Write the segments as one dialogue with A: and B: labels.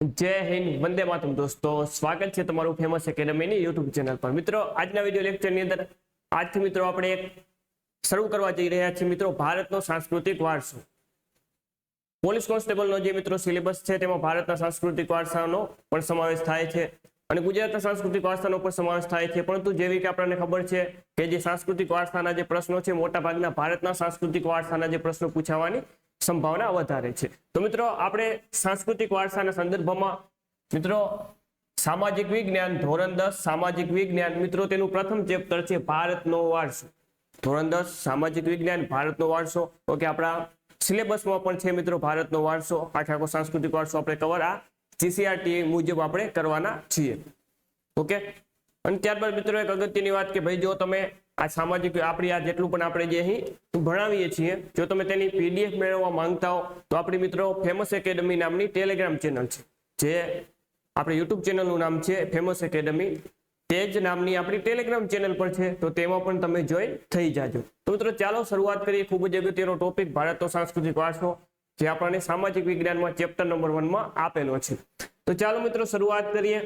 A: જય હિન્દ, વંદે માતમ દોસ્તો. સ્વાગત છે તમારું ફેમસ એકેડમીની યુટ્યુબ ચેનલ પર. મિત્રો, આજના વીડિયો લેક્ચરની અંદર આજથી મિત્રો આપણે એક શરૂ કરવા જઈ રહ્યા છીએ. મિત્રો, ભારતનો સાંસ્કૃતિક વારસો. પોલીસ કોન્સ્ટેબલનો જે મિત્રો સિલેબસ છે, તેમાં ભારતના સાંસ્કૃતિક વારસાનો પણ સમાવેશ થાય છે અને ગુજરાતના સાંસ્કૃતિક વારસાનો પણ સમાવેશ થાય છે. પરંતુ જેવી કે આપણને ખબર છે કે જે સાંસ્કૃતિક વારસાના જે પ્રશ્નો છે મોટા ભાગના ભારતના સાંસ્કૃતિક વારસાના જે પ્રશ્નો પૂછાવાની સંભાવના વધારે છે. તો મિત્રો, આપણે સાંસ્કૃતિક વારસાના સંદર્ભમાં, મિત્રો, સામાજિક વિજ્ઞાન, ધોરણ દસ, સામાજિક વિજ્ઞાન, મિત્રો, તેનું પ્રથમ ચેપ્ટર છે ભારતનો વારસો. ધોરણ દસ, સામાજિક વિજ્ઞાન, ભારતનો વારસો. ઓકે, આપણા સિલેબસમાં પણ છે, મિત્રો, ભારતનો વારસો. આખા આખો સાંસ્કૃતિક વારસો આપણે કવર આ જીસીઆરટી મુજબ આપણે કરવાના છીએ. ઓકે? અને ત્યારબાદ, મિત્રો, એક અગત્યની વાત કે ભાઈ, જો તમે આ સામાજિક આપણી આ જેટલું પણ આપણે જે અહીં ભણાવીએ છીએ, જો તમે તેની પીડીએફ મેળવવા માંગતા હો, તો આપણી મિત્રો ફેમસ એકેડમી નામની ટેલિગ્રામ ચેનલ છે. જે આપણે યુટ્યુબ ચેનલનું નામ છે ફેમસ એકેડમી તે જ નામની આપણી ટેલિગ્રામ ચેનલ પર છે, તો તેમાં પણ તમે જોઈન થઈ જાજો. તો મિત્રો, ચાલો શરૂઆત કરીએ ખૂબ જ અગત્યનો ટોપિક ભારતનો સાંસ્કૃતિક વારસો, જે આપણને સામાજિક વિજ્ઞાનમાં ચેપ્ટર નંબર વનમાં આપેલો છે. તો ચાલો મિત્રો, શરૂઆત કરીએ.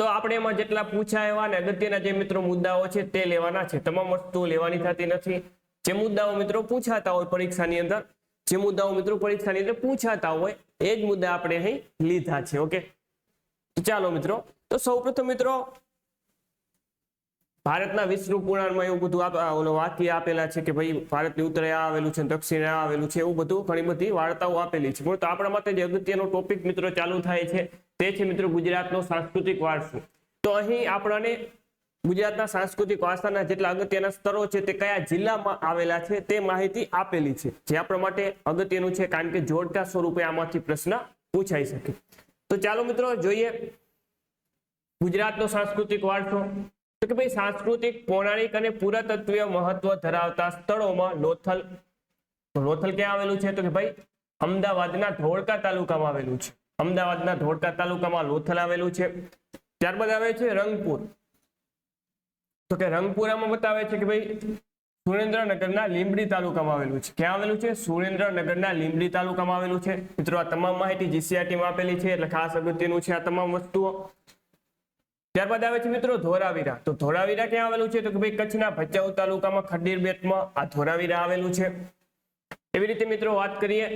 A: તો આપણે એમાં જેટલા પૂછાય એવા ને અગત્યના જે મિત્રો મુદ્દાઓ છે તે લેવાના છે. તમામ વસ્તુઓ લેવાની થતી નથી. જે મુદ્દાઓ મિત્રો પૂછાતા હોય પરીક્ષાની અંદર, જે મુદ્દાઓ મિત્રો પરીક્ષાની અંદર પૂછાતા હોય, એ જ મુદ્દા આપણે અહીં લીધા છે. ઓકે? ચાલો મિત્રો, તો સૌપ્રથમ મિત્રો ભારતના વિષ્ણુ પુરાણમાં એવું બધું ઓલો વાક્ય આપેલા છે કે ભાઈ, ભારતની ઉત્તરે આ આવેલું છે દક્ષિણે આ આવેલું છે એવું બધું ઘણી બધી વાર્તાઓ આપેલી છે. તો આપણા માટે જે અગત્યનો ટોપિક મિત્રો ચાલુ થાય છે, તે છે મિત્રો ગુજરાતનો સાંસ્કૃતિક વારસો. તો અહીં આપણને ગુજરાતના સાંસ્કૃતિક વારસાના જેટલા અગત્યના સ્તરો છે તે કયા જિલ્લામાં આવેલા છે તે માહિતી આપેલી છે. જે આપણા માટે અગત્યનું છે કારણ કે જોડકા સ્વરૂપે આમાંથી પ્રશ્ન પૂછાઈ શકે. તો ચાલો મિત્રો જોઈએ ગુજરાતનો સાંસ્કૃતિક વારસો. કે ભાઈ સાંસ્કૃતિક, પૌરાણિક અને પુરાતત્વીય મહત્વ ધરાવતા સ્થળોમાં લોથલ લોથલ ક્યાં આવેલું છે? તો કે ભાઈ અમદાવાદના ધોળકા તાલુકામાં આવેલું છે. અમદાવાદના ધોળકા તાલુકામાં લોથલ આવેલું છે. ત્યારબાદ આવે છે રંગપુર. તો કે રંગપુરામાં બતાવે છે કે ભાઈ સુરેન્દ્રનગરના લીંબડી તાલુકામાં આવેલું છે. ક્યાં આવેલું છે? સુરેન્દ્રનગરના લીંબડી તાલુકામાં આવેલું છે. મિત્રો, આ તમામ માહિતી જીસીઆરટીમાં આપેલી છે, એટલે ખાસ અગત્યનું છે આ તમામ વસ્તુઓ. ત્યારબાદ આવે છે મિત્રો ધોરાવીરા. તો ધોરાવીરા ક્યાં આવેલું છે? તો કે ભાઈ કચ્છના ભચાઉ તાલુકામાં ખડીર બેટમાં આ ધોરાવીરા આવેલું છે. એવી રીતે મિત્રો વાત કરીએ,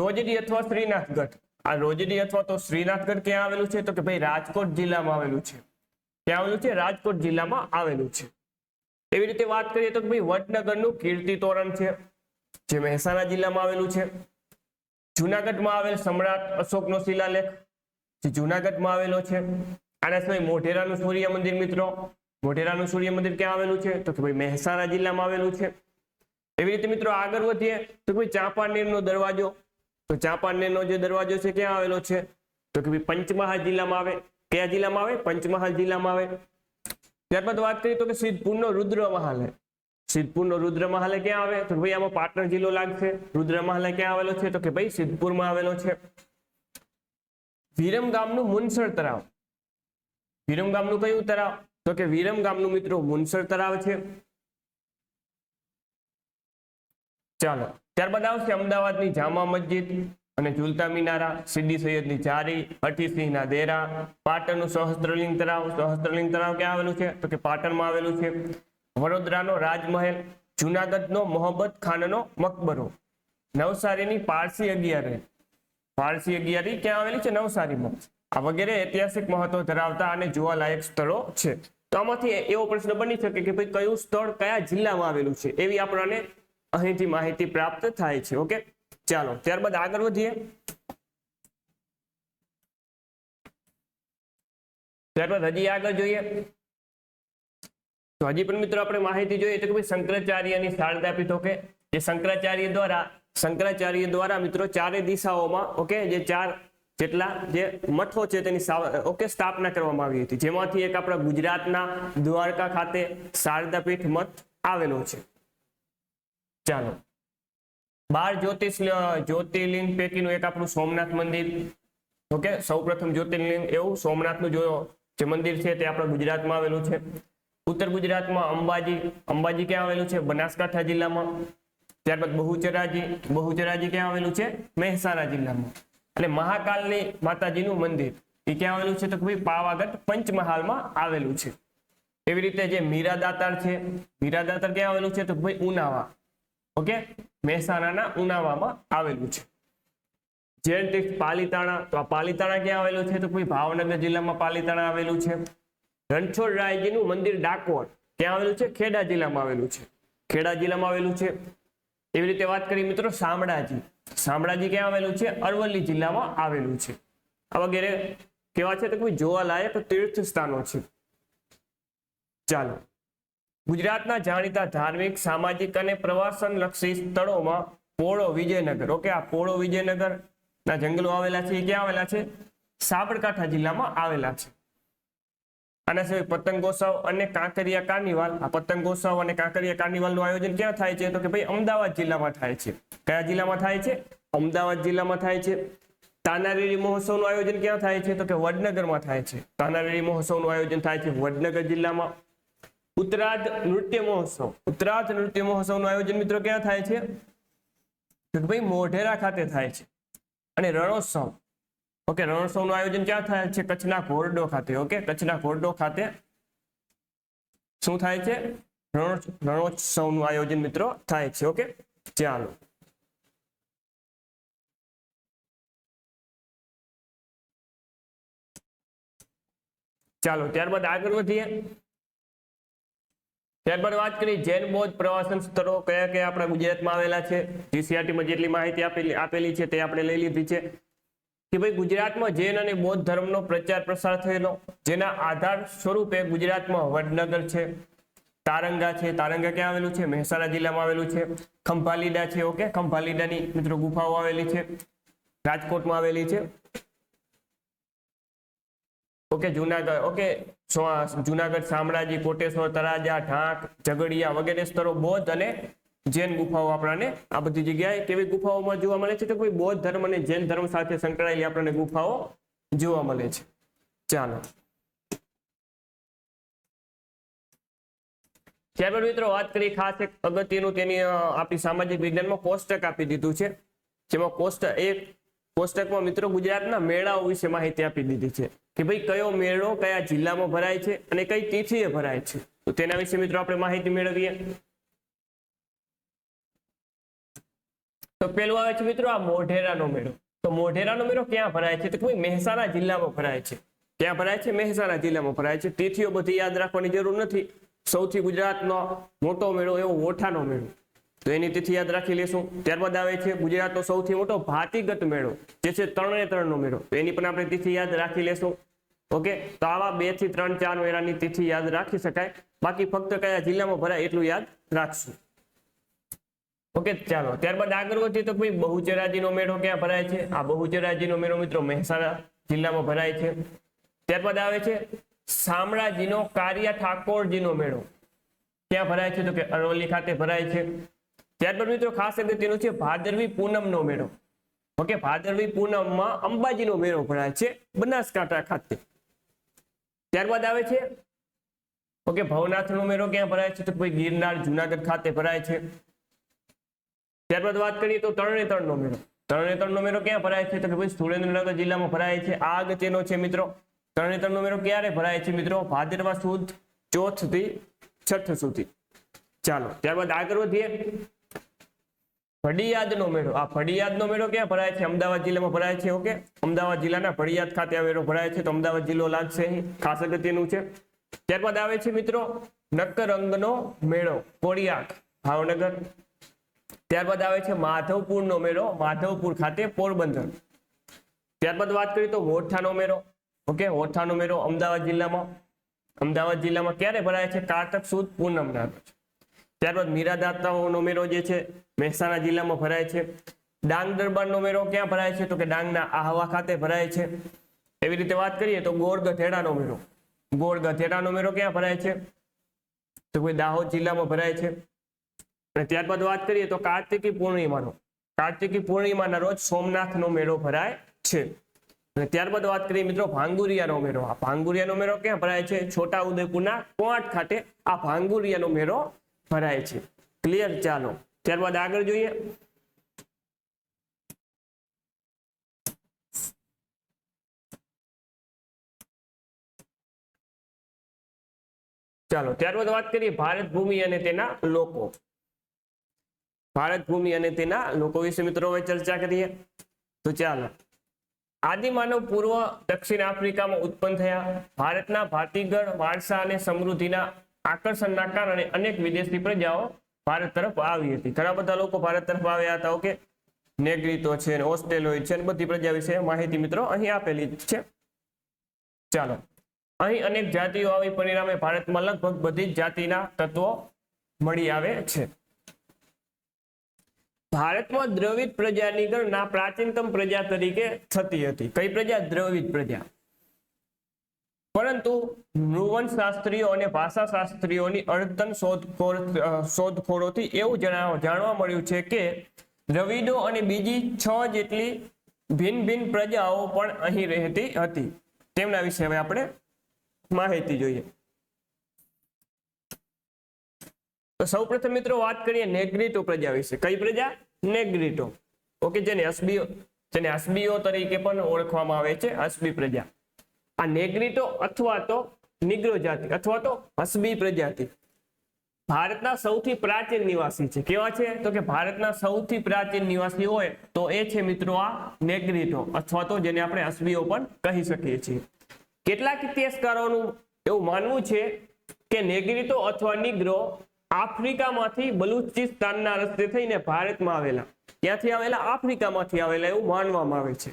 A: રોજડી અથવા શ્રીનાથગઢ. આ રોજડી અથવા તો શ્રીનાથગઢ ક્યાં આવેલું છે? તો કે ભાઈ રાજકોટ જિલ્લામાં આવેલું છે. ક્યાં આવેલું છે? રાજકોટ જિલ્લામાં આવેલું છે. એવી રીતે વાત કરીએ તો કે ભાઈ વડનગરનું કીર્તિ તોરણ છે, જે મહેસાણા જિલ્લામાં આવેલું છે. જુનાગઢમાં આવેલ સમ્રાટ અશોકનો શિલાલેખ, જે જુનાગઢમાં આવેલો છે. આના સિવાય મોઢેરાનું સૂર્ય મંદિર મિત્રો. મોઢેરાનું સૂર્ય મંદિર ક્યાં આવેલું છે? તો કે ભાઈ મહેસાણા જિલ્લામાં આવેલું છે. એવી રીતે મિત્રો આગળ વધીએ, તો ભાઈ ચાંપાનેરનો દરવાજો. તો ચાંપાનેરનો જે દરવાજો છે, ક્યાં આવેલો છે? તો કે ભાઈ પંચમહાલ જિલ્લામાં આવે. કયા જિલ્લામાં આવે? પંચમહાલ જિલ્લામાં આવે. ત્યારબાદ વાત કરીએ તો કે સિદ્ધપુરનો રુદ્ર મહાલ સિદ્ધપુરનો રુદ્ર મહાલ ક્યાં આવે? તો ભાઈ આમાં પાટણ જિલ્લો લાગશે. રુદ્ર મહાલ ક્યાં આવેલો છે? તો કે ભાઈ સિદ્ધપુરમાં આવેલો છે. વિરમ ગામનું મુનસર તળાવ. વિરમ ગામનું કયું તળાવ? તો કે વિરમ ગામનું મિત્રો મુનસર તળાવ છે. ચાલો, ત્યારબાદ આવશે અમદાવાદની જામા મસ્જિદ અને ઝુલતા મિનારા સિદ્ધિ સૈયદની જારી અઠીસિંહના દેરા, પાટણનું સહસ્ત્રલિંગ તળાવ. સહસ્ત્રલિંગ તળાવ ક્યાં આવેલું છે? તો કે પાટણમાં આવેલું છે. વડોદરાનો રાજમહેલ, જુનાગઢનો મોહબ્બત ખાનનો મકબરો. નવસારીની પારસી અગિયારી. પારસી અગિયારી ક્યાં આવેલી છે? નવસારીમાં. વગેરે ઐતિહાસિક મહત્વ ધરાવતા અને જોવાલાયક સ્થળો છે. તો આમાંથી એવો પ્રશ્ન બની શકે કે ભાઈ કયું સ્થળ કયા જિલ્લામાં આવેલું છે એવી આપણને અહીંથી માહિતી પ્રાપ્ત થાય છે. ઓકે? ચાલો, ત્યારબાદ આગળ વધીએ. ત્યારબાદ હજી આગળ જોઈએ. તો હજી પણ મિત્રો આપણે માહિતી જોઈએ તો કે ભાઈ શંકરાચાર્યની શારદા પીઠ, ઓકે? જે શંકરાચાર્ય દ્વારા શંકરાચાર્ય દ્વારા મિત્રો ચારે દિશાઓમાં, ઓકે? જે ચાર જેટલા જે મઠો છે તેની ઓકે, સ્થાપના કરવામાં આવી હતી. જેમાંથી એક આપણા ગુજરાતના દ્વારકા ખાતે શારદા પીઠ મઠ આવેલો છે. ચાલો. બાર જ્યોતિષ જ્યોતિર્લિંગ પૈકીનું એક આપણું સોમનાથ મંદિર. ઓકે, સૌપ્રથમ જ્યોતિર્લિંગ એવું સોમનાથનું જોયો જે મંદિર છે તે આપણા ગુજરાતમાં આવેલું છે. ઉત્તર ગુજરાતમાં અંબાજી અંબાજી ક્યાં આવેલું છે? બનાસકાંઠા જિલ્લામાં. ત્યારબાદ બહુચરાજી બહુચરાજી ક્યાં આવેલું છે? મહેસાણા જિલ્લામાં. અને મહાકાલની માતાજીનું મંદિર. એ ક્યાં આવેલું છે તો પાવાગઢ પંચમહાલમાં આવેલું છે. એવી રીતે જે મીરા દાતાર છે મીરા દાતાર ક્યાં આવેલું છે તો ભાઈ ઉનાવા. ઓકે? મહેસાણાના ઉનાવામાં આવેલું છે. જૈન તીર્થ પાલીતાણા, તો આ પાલીતાણા ક્યાં આવેલું છે? તો ભાઈ ભાવનગર જિલ્લામાં પાલીતાણા આવેલું છે. રણછોડ રાયજીનું મંદિર ડાકોર ક્યાં આવેલું છે? ખેડા જિલ્લામાં આવેલું છે. ખેડા જિલ્લામાં આવેલું છે. એવી રીતે વાત કરીએ મિત્રો, શામળાજી. શામળાજી ક્યાં આવેલું છે? અરવલ્લી જિલ્લામાં આવેલું છે. આ વગેરે કેવા છે? તો કોઈ જોવાલાયક તીર્થ સ્થાનો છે. ચાલો. ગુજરાતના જાણીતા ધાર્મિક, સામાજિક અને પ્રવાસન લક્ષી સ્થળોમાં પોળો વિજયનગર. ઓકે, આ પોળો વિજયનગર ના જંગલો આવેલા છે. એ ક્યાં આવેલા છે? સાબરકાંઠા જિલ્લામાં આવેલા છે. આના સિવાય પતંગોત્સવ અને કાંકરિયા કાર્નિવાલ. આ પતંગોત્સવ અને કાંકરિયા કાર્નિવાલનું આયોજન ક્યાં થાય છે? તો કે ભાઈ અમદાવાદ જિલ્લામાં થાય છે. કયા જિલ્લામાં થાય છે? અમદાવાદ જિલ્લામાં થાય છે. તાનારીરી મહોત્સવનું આયોજન ક્યાં થાય છે? તો કે વડનગરમાં થાય છે. તાનારીરી મહોત્સવનું આયોજન થાય છે વડનગર જિલ્લામાં. ઉત્તરાર્ધ નૃત્ય મહોત્સવ. ઉત્તરાર્ધ નૃત્ય મહોત્સવનું આયોજન મિત્રો ક્યાં થાય છે? તો કે ભાઈ મોઢેરા ખાતે થાય છે. અને રણોત્સવ. ઓકે રણોત્સવનું આયોજન ક્યાં થાય છે? કચ્છના ઘોરડો ખાતે ઓકે કચ્છના ઘોરડો ખાતે શું થાય છે? રણો- રણોત્સવનું આયોજન મિત્રો થાય છે ઓકે ચાલો. ચાલો, ત્યારબાદ આગળ વધીએ. ત્યારબાદ વાત કરી જૈન બૌદ્ધ પ્રવાસન સ્થળો કયા કયા આપણા ગુજરાતમાં આવેલા છે? GCRT માં જેટલી માહિતી આપેલી આપેલી છે તે આપણે લઈ લીધી છે. કે ભાઈ ગુજરાતમાં જૈન અને બૌદ્ધ ધર્મનો પ્રચાર પ્રસાર થયેલો, જેના આધાર સ્વરૂપે ગુજરાતમાં વડનગર છે, તારંગા છે, તારંગા ક્યાં આવેલું છે? મહેસાણા જિલ્લામાં આવેલું છે. ખંભાલીડા છે, ઓકે? ખંભાલીડાની મિત્રો ગુફાઓ આવેલી છે, રાજકોટમાં આવેલી છે. Okay, Junagadh okay? Junagadh Shamlaji Koteshwar તરાજા Dhank, Jhagadia વગેરે સ્થળો બૌદ્ધ અને જૈન ગુફાઓ આપણને આ બધી જગ્યાએ કેવી ગુફાઓમાં જોવા મળે છે તો ભાઈ બૌદ્ધ ધર્મ અને જૈન ધર્મ સાથે સંકળાયેલી આપણને ગુફાઓ જોવા મળે છે. ચાલો. ત્યારબાદ મિત્રો વાત કરીએ ખાસ એક અગત્યનું તેની આપણી સામાજિક વિજ્ઞાનમાં કોષ્ટક આપી દીધું છે. જેમાં કોષ્ટક એક, કોષ્ટકમાં મિત્રો ગુજરાતના મેળાઓ વિશે માહિતી આપી દીધી છે કે ભાઈ કયો મેળો કયા જિલ્લામાં ભરાય છે અને કઈ તિથિએ ભરાય છે. તો તેના વિશે મિત્રો આપણે માહિતી મેળવીએ. તો પેલું આવે છે મિત્રો આ મોઢેરાનો મેળો. તો મોઢેરાનો મેળો ક્યાં ભરાય છે? તો કોઈ મહેસાણા જિલ્લામાં ભરાય છે. ક્યાં ભરાય છે? મહેસાણા જિલ્લામાં ભરાય છે. તિથિઓ બધી યાદ રાખવાની જરૂર નથી. સૌથી ગુજરાતનો મોટો મેળો એવો ઓઠાનો મેળો. તો એની તિથિ યાદ રાખી લેશું. ત્યારબાદ આવે છે ગુજરાતનો સૌથી મોટો ભાતીગત મેળો, જે છે ત્રણે ત્રણનો મેળો. એની પણ આપણે તિથિ યાદ રાખી લેશું. ઓકે? તો આવા બેથી ત્રણ ચાર મેળાની તિથિ યાદ રાખી શકાય. બાકી ફક્ત કયા જિલ્લામાં ભરાય એટલું યાદ રાખશું. ઓકે, ચાલો. ત્યારબાદ આગળ વધીએ તો ભાઈ બહુચરાજીનો મેળો ક્યાં ભરાય છે? આ બહુચરાજીનો મેળો મિત્રો મહેસાણા જિલ્લામાં ભરાય છે. ત્યારબાદ આવે છે શામળાજીનો કારિયા ઠાકોરજીનો મેળો. ક્યાં ભરાય છે? તો કે અરવલ્લી ખાતે ભરાય છે. ત્યારબાદ મિત્રો ખાસ અગત્યનું છે ભાદરવી પૂનમનો મેળો. ઓકે, ભાદરવી પૂનમમાં અંબાજીનો મેળો ભરાય છે બનાસકાંઠા ખાતે. ત્યારબાદ આવે છે, ઓકે, ભવનાથનો મેળો ક્યાં ભરાય છે? તો ભાઈ ગિરનાર જુનાગઢ ખાતે ભરાય છે. ત્યારબાદ વાત કરીએ તો તરણેતરનો મેળો. તરણેતરનો મેળો ક્યાં ભરાય છે? તો કે ભાઈ સુરેન્દ્રનગર જિલ્લામાં ભરાય છે. આ અગત્યનો છે મિત્રો. તરણેતરનો મેળો ક્યારે ભરાય છે મિત્રો? ભાદરવા સુદ, ચોથથી છઠ સુધી. ચાલો, ત્યારબાદ આગળ વધીએ. ભડિયાદનો મેળો. આ ભડિયાદનો મેળો ક્યાં ભરાય છે? અમદાવાદ જિલ્લામાં ભરાય છે, ઓકે? અમદાવાદ જિલ્લાના ફળિયાદ ખાતે આ મેળો ભરાય છે. તો અમદાવાદ જિલ્લો લાગશે ખાસ અગત્યનું છે. ત્યારબાદ આવે છે મિત્રો નકરંગનો મેળો. કોળિયાક, ભાવનગર. ત્યારબાદ આવે છે માધવપુરનો મેળો, માધવપુર ખાતે પોરબંદર. ત્યારબાદ વાત કરીએ તો હોઠાનો મેળો. ઓકે, હોઠાનો મેળો અમદાવાદ જિલ્લામાં. અમદાવાદ જિલ્લામાં ક્યારે ભરાય છે? કારતક સુદ પૂનમના રોજ. ત્યારબાદ મીરાદાતાઓનો મેળો જે છે, મહેસાણા જિલ્લામાં ભરાય છે. ડાંગ દરબારનો મેળો ક્યાં ભરાય છે? તો કે ડાંગના આહવા ખાતે ભરાય છે. એવી રીતે વાત કરીએ તો ગોળ ગધેડાનો મેળો. ગોળ ગધેડાનો મેળો ક્યાં ભરાય છે? તો કોઈ દાહોદ જિલ્લામાં ભરાય છે. અને ત્યારબાદ વાત કરીએ તો કાર્તિકી પૂર્ણિમાનો. કાર્તિકી પૂર્ણિમાના રોજ સોમનાથ નો મેળો ભરાય છે. અને ત્યારબાદ વાત કરીએ મિત્રો ભાંગુરિયાનો મેળો. આ ભાંગુરિયાનો મેળો ક્યાં ભરાય છે? છોટા ઉદયપુરના કોટ ખાતે આ ભાંગુરિયાનો મેળો ભરાય છે. ક્લિયર? ચાલો. ત્યારબાદ આગળ જોઈએ. ચાલો. ત્યારબાદ વાત કરીએ ભારત ભૂમિ અને તેના લોકો. ભારત ભૂમિ અને તેના લોકો વિશે મિત્રો હવે ચર્ચા કરીએ. તો ચાલો. આદિમાનવ પૂર્વ દક્ષિણ આફ્રિકામાં ઉત્પન્ન થયા. ભારતના ભાતીગળ, વારસા અને સમૃદ્ધિના આકર્ષણના કારણે અનેક વિદેશી પ્રજાઓ ભારત તરફ આવી હતી. ઘણા બધા લોકો ભારત તરફ આવ્યા હતા, ઓકે? નેગ્રીતો છે ને ઓસ્ટ્રેલોઇડ છે ને બધી પ્રજા વિશે માહિતી મિત્રો અહીં આપેલી છે. ચાલો. અહીં અનેક જાતિઓ આવી પરિણામે ભારતમાં લગભગ બધી જ જાતિના તત્વો મળી આવે છે. ભારતમાં દ્રવિડ પ્રજાની ગણના પ્રાચીનતમ પ્રજા તરીકે થતી હતી. કઈ પ્રજા? દ્રવિડ પ્રજા. પરંતુ શાસ્ત્રીઓ અને ભાષા શાસ્ત્રીઓની અડતન શોધખોળ શોધખોળોથી એવું જાણવા મળ્યું છે કે દ્રવિડો અને બીજી છ જેટલી ભિન્ન ભિન્ન પ્રજાઓ પણ અહીં રહેતી હતી. તેમના વિશે હવે આપણે માહિતી જોઈએ. તો સૌપ્રથમ મિત્રો વાત કરીએ નેગ્રીટો પ્રજા વિશે. કઈ પ્રજા? નેગ્રીટો. ઓકે, જેને અસબીઓ જેને અસબીઓ તરીકે પણ ઓળખવામાં આવે છે અસબી પ્રજા. આ નેગ્રીટો અથવા તો નિગ્રો જાતિ, અથવા તો અસબી પ્રજાતિ. ભારતના સૌથી પ્રાચીન નિવાસી છે. કેવા છે? તો કે ભારતના સૌથી પ્રાચીન નિવાસી હોય તો એ છે મિત્રો આ નેગ્રીટો, અથવા તો જેને આપણે અસબીઓ પણ કહી શકીએ છીએ. કેટલાક ઇતિહાસકારોનું એવું માનવું છે કે નેગ્રીટો અથવા નિગ્રો આફ્રિકામાંથી બલુચિસ્તાનના રસ્તે થઈને ભારતમાં આવેલા. ક્યાંથી આવેલા આફ્રિકામાંથી આવેલા એવું માનવામાં આવે છે.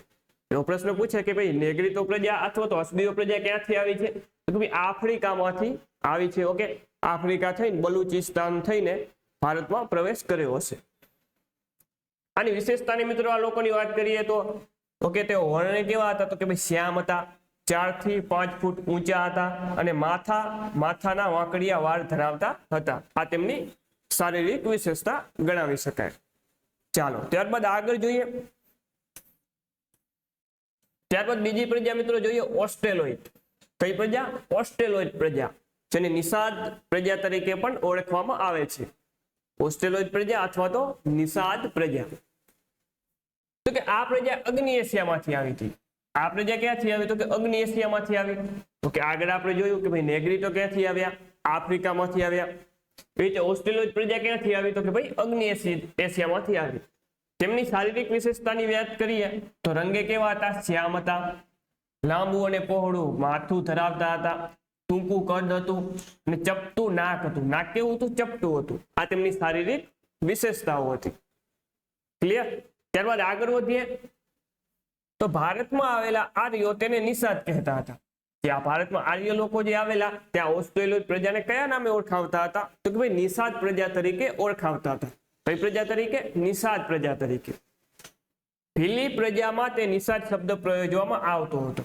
A: એવો પ્રશ્ન પૂછે કે ભાઈ નેગ્રીતો પ્રજા અથવા તો અસબીઓ પ્રજા ક્યાંથી આવી છે? તો ભાઈ, આફ્રિકામાંથી આવી છે. ઓકે, આફ્રિકા થઈને, બલુચિસ્તાન થઈને ભારતમાં પ્રવેશ કર્યો હશે. આની વિશેષતાની મિત્રો આ લોકોની વાત કરીએ તો ઓકે તેઓ વર્ણને કેવા હતા? તો કે ભાઈ, શ્યામ હતા. ચારથી પાંચ ફૂટ ઊંચા હતા અને માથા, માથાના વાંકડિયા વાળ ધરાવતા હતા. આ તેમની શારીરિક વિશેષતા ગણાવી શકાય. ચાલો, ત્યારબાદ આગળ જોઈએ. ત્યારબાદ બીજી પ્રજા મિત્રો જોઈએ ઓસ્ટ્રેલોઇડ કઈ પ્રજા? ઓસ્ટ્રેલોઇડ પ્રજા, જેને નિષાદ પ્રજા તરીકે પણ ઓળખવામાં આવે છે. ઓસ્ટ્રેલોઇડ પ્રજા અથવા તો નિષાદ પ્રજા. તો કે આ પ્રજા અગ્નિ એશિયામાંથી આવી હતી. આ જે ક્યાંથી આવી તો કે અગ્નિ એશિયામાંથી આવી તો કે આગળ આપણે જોયું કે ભાઈ નેગ્રીટો ક્યાંથી આવ્યા? આફ્રિકામાંથી આવ્યા. એ રીતે પ્રજા ક્યાંથી આવી? તો કે ભાઈ અગ્નિ એશિયામાંથી આવી. તેમની શારીરિક વિશેષતાની વાત કરીએ, તો રંગે કેવા હતા? શ્યામ હતા. લાંબુ અને પહોળું, માથું ધરાવતા હતા. ટૂંકું કદ હતું અને ચપટું નાક હતું. નાક કેવું હતું? ચપટું હતું. આ તેમની શારીરિક વિશેષતાઓ હતી. ક્લિયર ત્યારબાદ આગળ વધીએ. તો ભારતમાં આવેલા આર્યો તેને નિષાદ કહેતા હતા. ત્યાં ભારતમાં આર્ય લોકો જે આવેલા, ત્યાં ઓસ્ટ્રેલિયો પ્રજાને કયા નામે ઓળખાવતા હતા? તો કે ભાઈ નિષાદ પ્રજા તરીકે ઓળખાવતા હતા. કઈ પ્રજા તરીકે? નિષાદ પ્રજા તરીકે. ભીલી પ્રજામાં તે નિષાદ શબ્દ પ્રયોજવામાં આવતો હતો.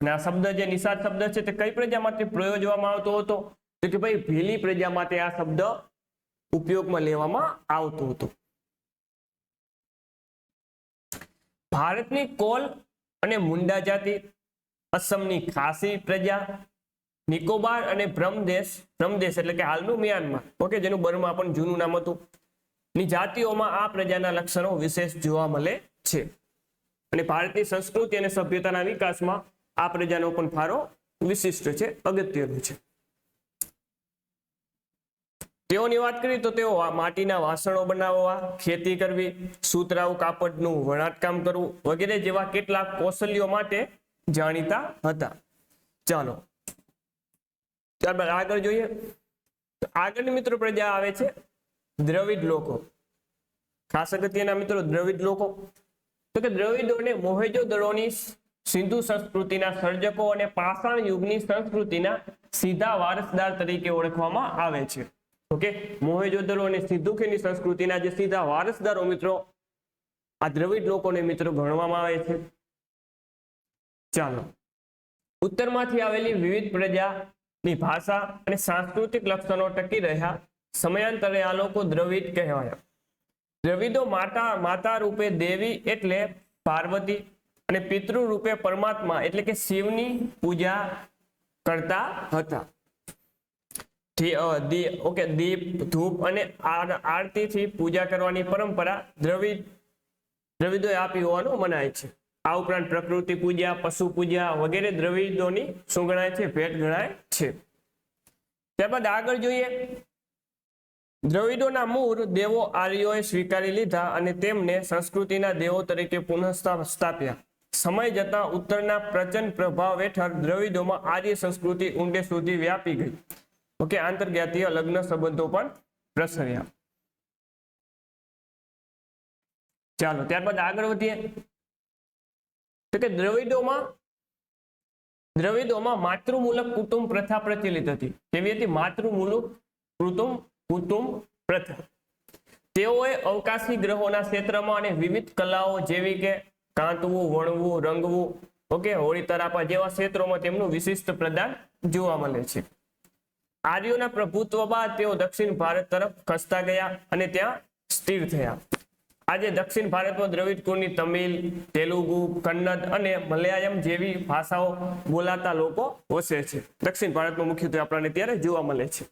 A: અને આ શબ્દ જે નિષાદ શબ્દ છે તે કઈ પ્રજામાંથી પ્રયોજવામાં આવતો હતો? તો કે ભાઈ ભીલી પ્રજા માટે આ શબ્દ ઉપયોગમાં લેવામાં આવતો હતો. ભારતની કોલ અને મુંડા જાતિ, અસમની ખાસી પ્રજા, નિકોબાર અને બ્રહ્મદેશ બ્રહ્મદેશ એટલે કે હાલનું મ્યાનમાર. ઓકે, જેનું બર્મા પણ જૂનું નામ હતું. ની જાતિઓમાં આ પ્રજાના લક્ષણો વિશેષ જોવા મળે છે. અને ભારતની સંસ્કૃતિ અને સભ્યતાના વિકાસમાં આ પ્રજાનો પણ ફાળો વિશિષ્ટ છે, અગત્યનો છે. તેઓની વાત કરીએ તો તેઓ માટીના વાસણો બનાવવા, ખેતી કરવી, સુતરાઉ, કાપડનું વણાટકામ કરવું વગેરે જેવા કેટલાક કૌશલ્યો માટે જાણીતા હતા. ચાલો. ત્યારબાદ આગળ જોઈએ. આગળની મિત્રો પ્રજા આવે છે દ્રવિડ લોકો. ખાસ અગત્યના મિત્રો, દ્રવિડ લોકો. તો કે દ્રવિડોને મોહેજો દળોની સિંધુ સંસ્કૃતિના સર્જકો અને પાષાણ યુગની સંસ્કૃતિના સીધા વારસદાર તરીકે ઓળખવામાં આવે છે. ઓકે મોહેજોદડો અને સિંધુખીની સંસ્કૃતિના જે સીધા વારસદારો મિત્રો, આ દ્રવિડ લોકોને મિત્રો ગણવામાં આવે છે. ચાલો. ઉત્તરમાંથી આવેલી વિવિધ પ્રજાની ભાષા અને સાંસ્કૃતિક લક્ષણો ટકી રહ્યા સમયાંતરે આ લોકો દ્રવિડ કહેવાયા. દ્રવિડો માતા માતા રૂપે દેવી એટલે પાર્વતી અને પિતૃ રૂપે પરમાત્મા એટલે કે શિવની પૂજા કરતા હતા. ઓકે, દીપ, ધૂપ અને આર- આરતીથી પૂજા કરવાની પરંપરા દ્રવિડ, દ્રવિડોએ આપી હોવાનું મનાય છે. આ ઉપરાંત પ્રકૃતિ પૂજા, પશુ પૂજા વગેરે દ્રવિડોની શું ગણાય છે? ભેટ ગણાય છે. ત્યારબાદ આગળ જોઈએ. દ્રવિડોના મૂળ દેવો આર્યોએ સ્વીકારી લીધા અને તેમને સંસ્કૃતિના દેવો તરીકે પુનઃસ્થાપ્યા સમય જતા ઉત્તરના પ્રચંડ પ્રભાવ હેઠળ દ્રવિડોમાં આર્ય સંસ્કૃતિ ઊંડે સુધી વ્યાપી ગઈ. ઓકે, આંતરજ્ઞાતીય લગ્ન સંબંધો પણ પ્રસર્યા. ચાલો, ત્યારબાદ આગળ વધીએ. તો કે દ્રવિડોમાં દ્રવિડોમાં માતૃમૂલક કુટુંબ પ્રથા પ્રચલિત હતી. કેવી હતી? માતૃમૂલક કુટુંબ કુટુંબ પ્રથા. તેઓએ અવકાશી ગ્રહોના ક્ષેત્રમાં અને વિવિધ કલાઓ જેવી કે કાંતવું, વણવું, રંગવું, ઓકે, હોળી, તરાપા જેવા ક્ષેત્રોમાં તેમનું વિશિષ્ટ પ્રદાન જોવા મળે છે. આર્યોના પ્રભુત્વ બાદ તેઓ દક્ષિણ ભારત તરફ ખસતા ગયા અને ત્યાં સ્થિર થયા. આજે દક્ષિણ ભારતમાં દ્રવિડ કુળની તમિલ, તેલુગુ, કન્નડ અને મલયાલમ જેવી ભાષાઓ બોલાતા લોકો વસે છે. દક્ષિણ ભારતમાં મુખ્યત્વે આપણને ત્યારે જોવા મળે છે.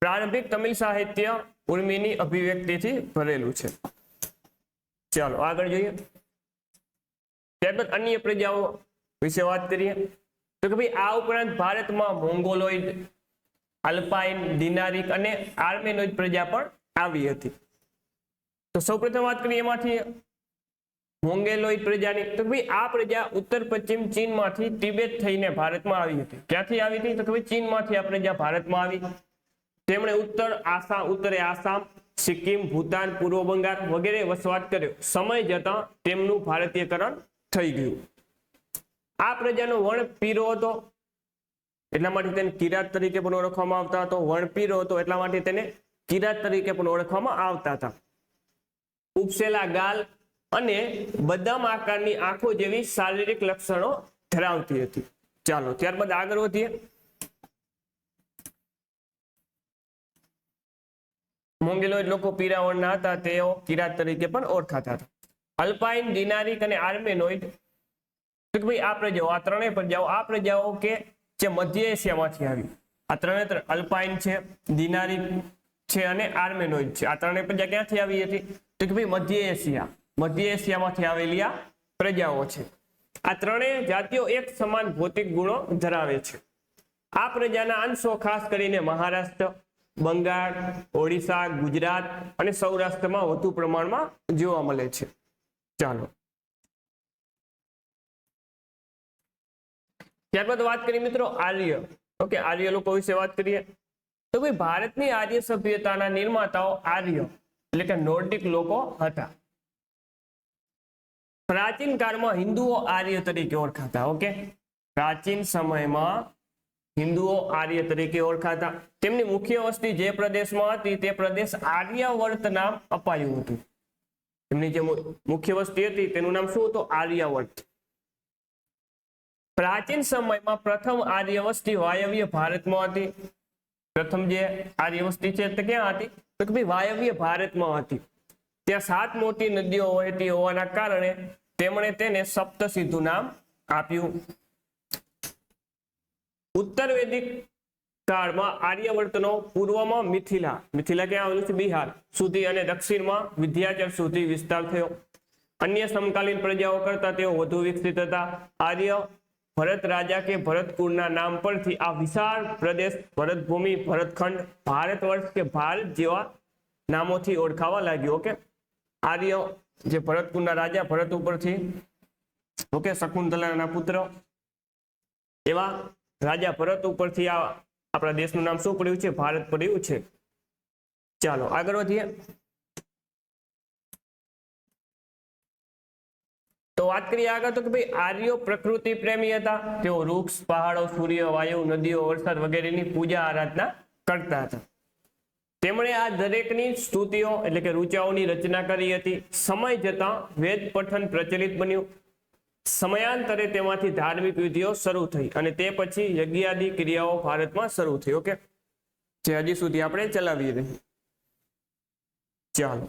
A: પ્રારંભિક તમિલ સાહિત્ય ઉર્મિની અભિવ્યક્તિથી ભરેલું છે. ચાલો આગળ જોઈએ. ત્યારબાદ અન્ય પ્રજાઓ વિશે વાત કરીએ. તો કે ભાઈ આ ઉપરાંત ભારતમાં મોંગોલોઇડ અલ્પાઇન દિનારિક અને આર્મેનોઇડ પ્રજા પણ આવી હતી. તો સૌપ્રથમ વાત કરીએ એમાંથી મોંગેલોઇડ પ્રજાની. તો ભાઈ આ પ્રજા ઉત્તર પશ્ચિમ ચીનમાંથી તિબેટ થઈને ભારતમાં આવી હતી. ક્યાંથી આવી હતી? તો કે ભાઈ ચીનમાંથી આ પ્રજા ભારતમાં આવી. તેમણે ઉત્તર આસામ ઉત્તરે આસામ, સિક્કિમ, ભૂતાન, પૂર્વ બંગાળ વગેરે વસવાટ કર્યો. સમય જતા તેમનું ભારતીયકરણ થઈ ગયું. આ પ્રજાનો વર્ણ પીરો હતો. એટલા માટે તેને કિરાત તરીકે પણ ઓળખવામાં આવતા હતો. વણ પીરો હતો એટલા માટે તેને કિરાત તરીકે પણ ઓળખવામાં આવતા હતા. ઉપસેલા ગાલ અને બદામ આકારની આંખો જેવી શારીરિક લક્ષણો ધરાવતી હતી. ચાલો, ત્યારબાદ આગળ વધીએ. મોંગેલોઇડ લોકો પીરા વર્ણના હતા. તેઓ કિરાત તરીકે પણ ઓળખાતા હતા. અલ્પાઇન ડિનારિક અને આર્મેનોઇડ તો કે ભાઈ, આ પ્રજાઓ, આ ત્રણેય પ્રજાઓ, આ પ્રજાઓ કે જે મધ્ય એશિયામાંથી આવી. આ ત્રણે ત્રણ, અલ્પાઇન છે, દિનારી છે અને આર્મેનોઇડ છે. આ ત્રણેય પ્રજા ક્યાંથી આવી હતી? તો કે ભાઈ, મધ્ય એશિયા, મધ્ય એશિયામાંથી આવેલી આ પ્રજાઓ છે. આ ત્રણેય જાતિઓ એક સમાન ભૌતિક ગુણો ધરાવે છે. આ પ્રજાના અંશો ખાસ કરીને મહારાષ્ટ્ર, બંગાળ, ઓડિશા, ગુજરાત અને સૌરાષ્ટ્રમાં વધુ પ્રમાણમાં જોવા મળે છે. ચાલો. ત્યારબાદ વાત કરીએ મિત્રો આર્ય. ઓકે, આર્ય લોકો વિશે વાત કરીએ. તો ભાઈ, ભારતની આર્ય સભ્યતાના નિર્માતાઓ આર્ય, એટલે કે નોર્ડિક લોકો હતા. પ્રાચીન કાળમાં હિન્દુઓ આર્ય તરીકે ઓળખાતા, ઓકે? પ્રાચીન સમયમાં હિન્દુઓ આર્ય તરીકે ઓળખાતા. તેમની મુખ્ય વસ્તી જે પ્રદેશમાં હતી, તે પ્રદેશ આર્યાવર્ત નામ અપાયું હતું. તેમની જે મુખ્ય વસ્તી હતી, તેનું નામ શું હતું? આર્યાવર્ત. પ્રાચીન સમયમાં પ્રથમ આર્ય વાયવ્ય ભારતમાં હતી. પ્રથમ જે આર્ય છે તે ક્યાં હતી? તો કે ભાઈ વાયવ્ય ભારતમાં હતી. ત્યાં સાત મોટી નદીઓ વહેતી હોવાના કારણે તેમણે તેને સપ્તસિંધુ નામ આપ્યું. ઉત્તર વૈદિક કાળમાં આર્યવર્તનો પૂર્વમાં મિથિલા મિથિલા ક્યાં આવેલું છે? બિહાર સુધી અને દક્ષિણમાં વિદ્યાચર સુધી વિસ્તાર થયો. અન્ય સમકાલીન પ્રજાઓ કરતા તેઓ વધુ વિકસિત હતા. આર્ય ભરત રાજા કે ભરત કુળના નામ પરથી આ વિશાળ પ્રદેશ ભરતભૂમિ ભરતખંડ ભારત વર્ષ કે ભારત જેવા નામોથી ઓળખાવા લાગ્યો ઓકે આર્ય જે ભરત કુળના રાજા, ભરત ઉપરથી ઓકે શકુંતલાના પુત્ર એવા રાજા ભરત ઉપરથી આ આપણા દેશનું નામ શું પડ્યું છે? ભારત પડ્યું છે. ચાલો આગળ વધીએ. તો વાત કરીએ આગળ તો કે ભાઈ આર્યો પ્રકૃતિ પ્રેમી હતા. તેઓ વૃક્ષ, પહાડો, સૂર્ય, વાયુ, નદીઓ, વરસાદ વગેરેની પૂજા આરાધના કરતા હતા. તેમણે આ દરેકની સ્તુતિઓ એટલે કે રૂચાઓની રચના કરી હતી. સમય જતા વેદ પઠન પ્રચલિત બન્યું. સમયાંતરે તેમાંથી ધાર્મિક વિધિઓ શરૂ થઈ અને તે પછી યજ્ઞાદિ ક્રિયાઓ ભારતમાં શરૂ થઈ. ઓકે? જે હજી સુધી આપણે ચલાવી રહી ચાલો.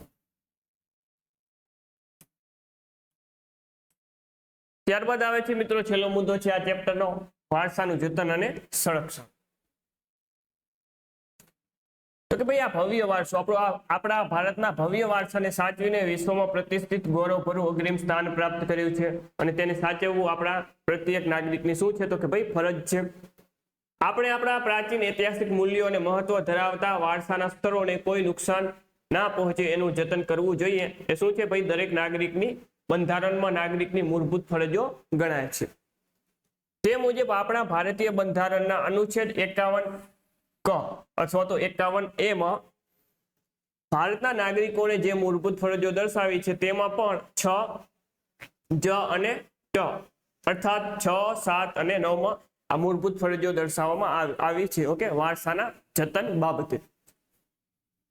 A: ત્યારબાદ આવે છે મિત્રો છેલ્લો મુદ્દો છે આ ચેપ્ટરનો, વારસાનું જતન અને સંરક્ષણ. તો કે ભાઈ આ ભવ્ય વારસો, આપણો આપણા ભારતના ભવ્ય વારસાને સાચવીને વિશ્વમાં પ્રતિષ્ઠિત ગૌરવભર્યું અગ્રીમ સ્થાન પ્રાપ્ત કર્યું છે અને તેને સાચવવું આપણા પ્રત્યેક નાગરિકની શું છે? તો કે ભાઈ ફરજ છે. આપણે આપણા પ્રાચીન ઐતિહાસિક મૂલ્યો અને મહત્વ ધરાવતા વારસાના સ્તરોને કોઈ નુકસાન ના પહોંચે એનું જતન કરવું જોઈએ. એ શું છે? ભાઈ દરેક નાગરિકની બંધારણમાં નાગરિકની મૂળભૂત ફરજો ગણાય છે. તે મુજબ આપણા ભારતીય બંધારણના અનુચ્છેદ એકાવન ક અથવા તો એકાવન એ ભારતના નાગરિકોને જે મૂળભૂત ફરજો દર્શાવી છે તેમાં પણ છ, જ અને ટ અર્થાત છ, સાત અને નવમાં આ મૂળભૂત ફરજો દર્શાવવામાં આવી છે. ઓકે? વારસાના જતન બાબતે.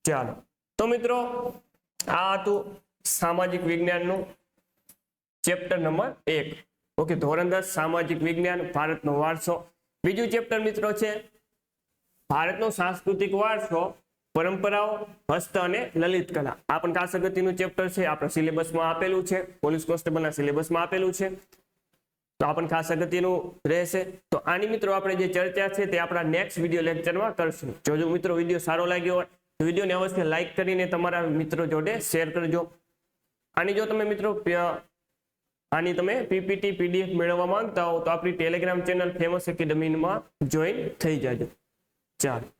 A: ચાલો. તો મિત્રો, આ હતું સામાજિક વિજ્ઞાનનું ચેપ્ટર નંબર એક. ઓકે ધોરણ દસ, સામાજિક વિજ્ઞાન, ભારતનો વારસો. બીજું ચેપ્ટર મિત્રો છે, ભારતનો સાંસ્કૃતિક વારસો, પરંપરાઓ, હસ્ત અને લલિત કલા. આ પણ ખાસ અગત્યનું ચેપ્ટર છે, આપણા સિલેબસમાં આપેલું છે, પોલીસ કોન્સ્ટેબલના સિલેબસમાં આપેલું છે. તો આ પણ ખાસ અગત્યનું રહેશે. તો આની મિત્રો આપણે જે ચર્ચા છે, તે આપણા નેક્સ્ટ વીડિયો લેક્ચરમાં કરશું. જો જો મિત્રો વીડિયો સારો લાગ્યો હોય, તો વિડીયોને અવશ્ય લાઈક કરીને તમારા મિત્રો જોડે શેર કરજો. આની જો તમે મિત્રો આની તમે પીપીટી, પીડીએફ મેળવવા માંગતા હો તો આપણી ટેલિગ્રામ ચેનલ ફેમસ એકેડમીમાં જોઈન થઈ જાજો. ચાલો.